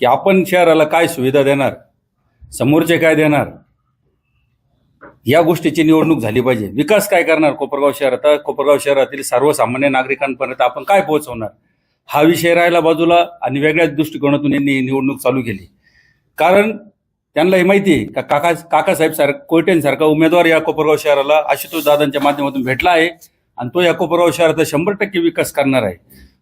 की आपण शहराला काय सुविधा देणार? समोरचे काय देणार? या गोष्टीची निवडणूक झाली पाहिजे. विकास काय करणार कोपरगाव शहरात कोपरगाव शहरातील सर्वसामान्य नागरिकांपर्यंत आपण काय पोहोचवणार? हा विषय राहिला बाजूला आणि वेगळ्याच दृष्टिकोनातून यांनी निवडणूक चालू केली. कारण त्यांना हे माहिती आहे का काका काकासाहेब सार कोयटेंसारखा उमेदवार या कोपरगाव शहराला आशुतोष दादांच्या माध्यमातून भेटला आहे आणि तो या कोपरगाव शहराचा शंभर टक्के विकास करणार आहे.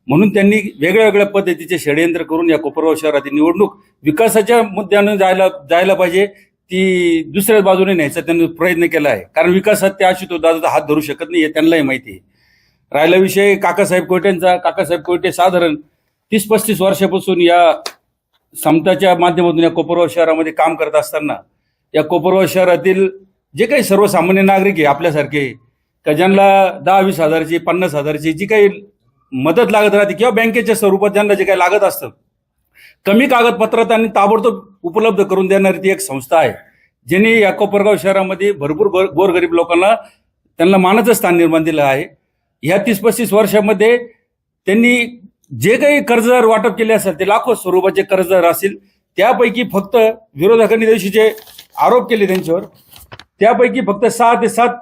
म्हणून त्यांनी वेगळ्या वेगळ्या पद्धतीचे षडयंत्र करून या कोपरगाव शहरातील निवडणूक विकासाच्या मुद्द्यानं जायला जायला पाहिजे. ती दुसऱ्या बाजूने न्यायचा त्यांनी प्रयत्न केला आहे. कारण विकासात ते तो दादाचा हात धरू शकत नाही हे त्यांनाही माहिती आहे. राहिला विषय काकासाहेब कोयटेंचा. काकासाहेब कोयटे साधारण तीस पस्तीस वर्षापासून या समताच्या माध्यमातून या कोपरगाव शहरामध्ये काम करत असताना या कोपरगाव शहरातील जे काही सर्वसामान्य नागरिक आहे आपल्यासारखे का ज्यांना दहा वीस हजारची पन्नास हजारची जी काही मदत लागत राहते किंवा बँकेच्या स्वरूपात ज्यांना जे काही लागत असतं. कमी कागदपत्रात आणि ताबडतोब उपलब्ध करून देणारी ती एक संस्था आहे. ज्यांनी या कोपरगाव शहरामध्ये भरपूर गोर गोरगरीब लोकांना त्यांना मानाचं स्थान निर्माण दिलं आहे. ह्या तीस पस्तीस वर्षामध्ये त्यांनी जे काही कर्जदार वाटप केले असेल ते लाखो स्वरूपाचे कर्जदार असतील त्यापैकी फक्त विरोधकांनी दिवशी जे आरोप केले त्यांच्यावर त्यापैकी फक्त सहा ते सात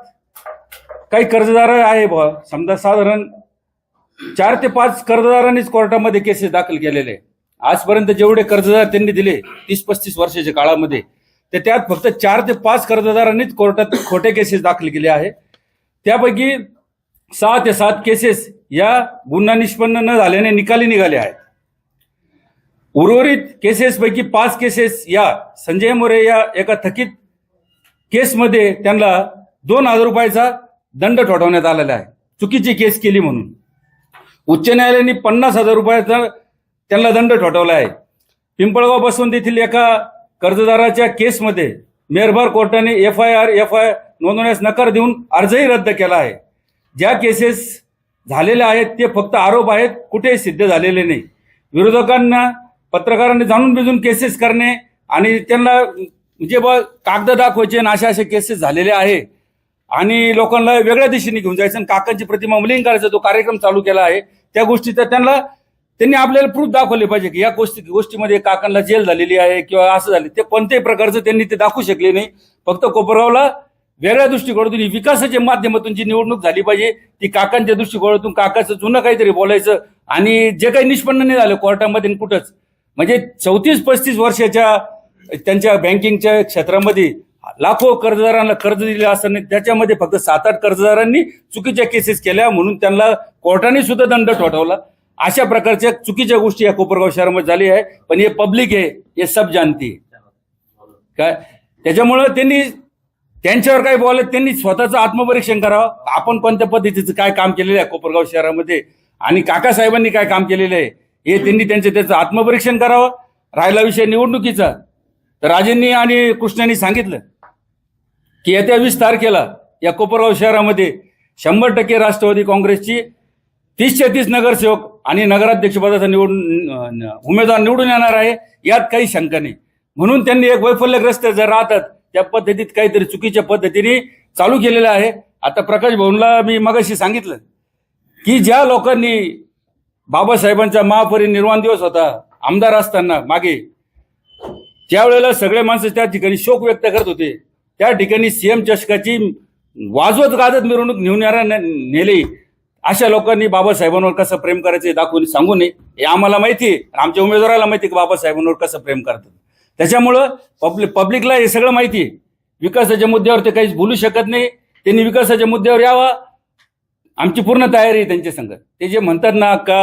काही कर्जदार आहे बुवा. समजा साधारण चार ते पाच कर्जदारांनीच कोर्टामध्ये केसेस दाखल केलेले. आजपर्यंत जेवढे कर्जदार त्यांनी दिले तीस पस्तीस वर्षाच्या काळामध्ये तर त्यात फक्त चार ते पाच कर्जदारांनीच कोर्टात खोटे केसेस दाखल केले आहे. त्यापैकी सहा ते सात केसेस या गुन्हा निष्पन्न न झाल्याने निकाली निघाले आहेत. उर्वरित केसेसपैकी पाच केसेस या संजय मोरे या एका थकीत केसमध्ये त्यांना दोन हजार रुपयाचा दंड ठोठावण्यात आलेला आहे. चुकीची केस केली म्हणून. उच्च न्यायालयाने पन्नास हजार रुपयाचा त्यांना दंड ठोठावला आहे. पिंपळगाव बसवंत येथील एका कर्जदाराच्या केसमध्ये मेहरबार कोर्टाने F I R F I नोंदवण्यास नकार देऊन अर्जही रद्द केला आहे. ज्या केसेस झालेल्या आहेत ते फक्त आरोप आहेत कुठेही सिद्ध झालेले नाही. विरोधकांना पत्रकारांनी जाणून बिजून केसेस करणे आणि त्यांना म्हणजे बा कागद दाखवायचे आणि अशा अशा केसेस झालेले आहे. आणि लोकांना वेगळ्या दिशेने घेऊन जायचं. आणि काकांची प्रतिमा मुलीन करायचा. जो कार्यक्रम चालू केला आहे त्या गोष्टीचा त्यांना त्यांनी आपल्याला प्रूफ दाखवले पाहिजे की या गोष्टी गोष्टीमध्ये काकांना जेल झालेली आहे किंवा असं झाले. ते कोणत्याही प्रकारचं त्यांनी ते दाखवू शकले नाही. फक्त कोपरगावला वेगळ्या दृष्टिकोनातून ही विकासाच्या माध्यमातून जी निवडणूक झाली पाहिजे ती काकांच्या दृष्टिकोनातून काकाचं जुनं काहीतरी बोलायचं आणि जे काही निष्पन्न नाही झालं कोर्टामध्ये कुठंच. म्हणजे चौतीस पस्तीस वर्षाच्या त्यांच्या बँकिंगच्या क्षेत्रामध्ये लाखो कर्जदारांना कर्ज दिले असताना त्याच्यामध्ये फक्त सात आठ कर्जदारांनी चुकीच्या केसेस केल्या म्हणून त्यांना कोर्टाने सुद्धा दंड ठोठावला. अशा प्रकारच्या चुकीच्या गोष्टी या कोपरगाव शहरामध्ये झाली आहे. पण हे पब्लिक आहे हे सब जानती काय? त्याच्यामुळं त्यांनी त्यांच्यावर काय बोलत त्यांनी स्वतःचं आत्मपरीक्षण करावं. आपण कोणत्या पद्धतीचं काय काम केलेलं आहे कोपरगाव शहरामध्ये? आणि काकासाहेबांनी काय काम केलेलं आहे? हे त्यांनी त्यांचं त्याचं आत्मपरीक्षण करावं. राहिला विषय निवडणुकीचा. तर राजेंनी आणि कृष्णांनी सांगितलं. की येत्या वीस तारखेला या कोपरगाव शहरामध्ये शंभर टक्के राष्ट्रवादी काँग्रेसची तीसशे तीस नगरसेवक आणि नगराध्यक्षपदाचा निवडून उमेदवार निवडून येणार आहे यात काही शंका नाही. म्हणून त्यांनी एक वैफल्यग्रस्त जर राहतात त्या पद्धतीत काहीतरी चुकीच्या पद्धतीने चालू केलेलं आहे. आता प्रकाश भवनला मी मगाशी सांगितलं की ज्या लोकांनी बाबासाहेबांचा महापरिनिर्वाण दिवस होता आमदार असताना मागे त्यावेळेला सगळे माणसं त्या ठिकाणी शोक व्यक्त करत होते. त्या ठिकाणी सीएम चषकाची वाजवत गाजत मिरवणूक नेऊन नेली. अशा लोकांनी बाबासाहेबांवर कसं प्रेम करायचं दाखवून सांगू नये. हे आम्हाला माहिती आहे. आमच्या उमेदवाराला माहिती आहे की बाबासाहेबांवर कसं प्रेम करतात. त्याच्यामुळं पब्लिक पब्लिकला हे सगळं माहिती आहे. विकासाच्या मुद्द्यावर ते काहीच बोलू शकत नाही. त्यांनी विकासाच्या मुद्द्यावर यावा. आमची पूर्ण तयारी आहे त्यांच्या संग ते जे म्हणतात ना का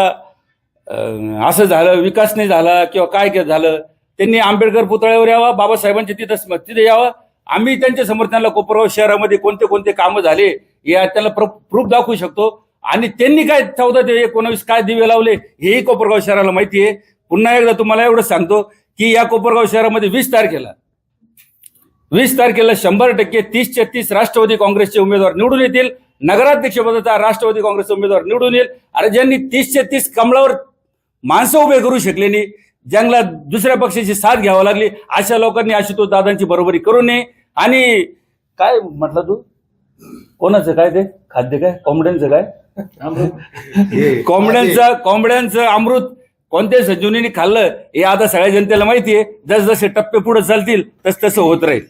असं झालं विकास नाही झाला किंवा काय काय झालं त्यांनी आंबेडकर पुतळ्यावर यावा बाबासाहेबांच्या तिथं तिथे यावं. आम्ही त्यांच्या समर्थनाला कोपरगाव शहरामध्ये कोणते कोणते कामं झाले या त्याला प्रूफ दाखवू शकतो. आणि त्यांनी काय चौदा ते एकोणावीस काय दिवे लावले हेही कोपरगाव शहराला माहिती आहे. पुन्हा एकदा तुम्हाला एवढं सांगतो की या कोपरगाव शहरामध्ये वीस तारखेला वीस तारखेला शंभर टक्के तीस तीस राष्ट्रवादी काँग्रेसचे उमेदवार निवडून येतील. नगराध्यक्षपदाचा राष्ट्रवादी काँग्रेसचा उमेदवार निवडून येईल. अरे ज्यांनी तीस तीस कमळावर माणसं उभे करू शकले नाही ज्यांना दुसऱ्या पक्षाची साथ घ्यावी लागली. अशा लोकांनी आशुतोष दादांची बरोबरी करू नये. आणि काय म्हटलं तू? कोणाचं काय ते? खाद्य काय? कोंबड्यांचं काय? कोंबड्यांचं कोंबड्यांचं अमृत कोणत्या संजीवनीने खाल्लं हे आता सगळ्या जनतेला माहिती आहे जसजसे टप्पे पुढे चालतील तस तसं होत राहील.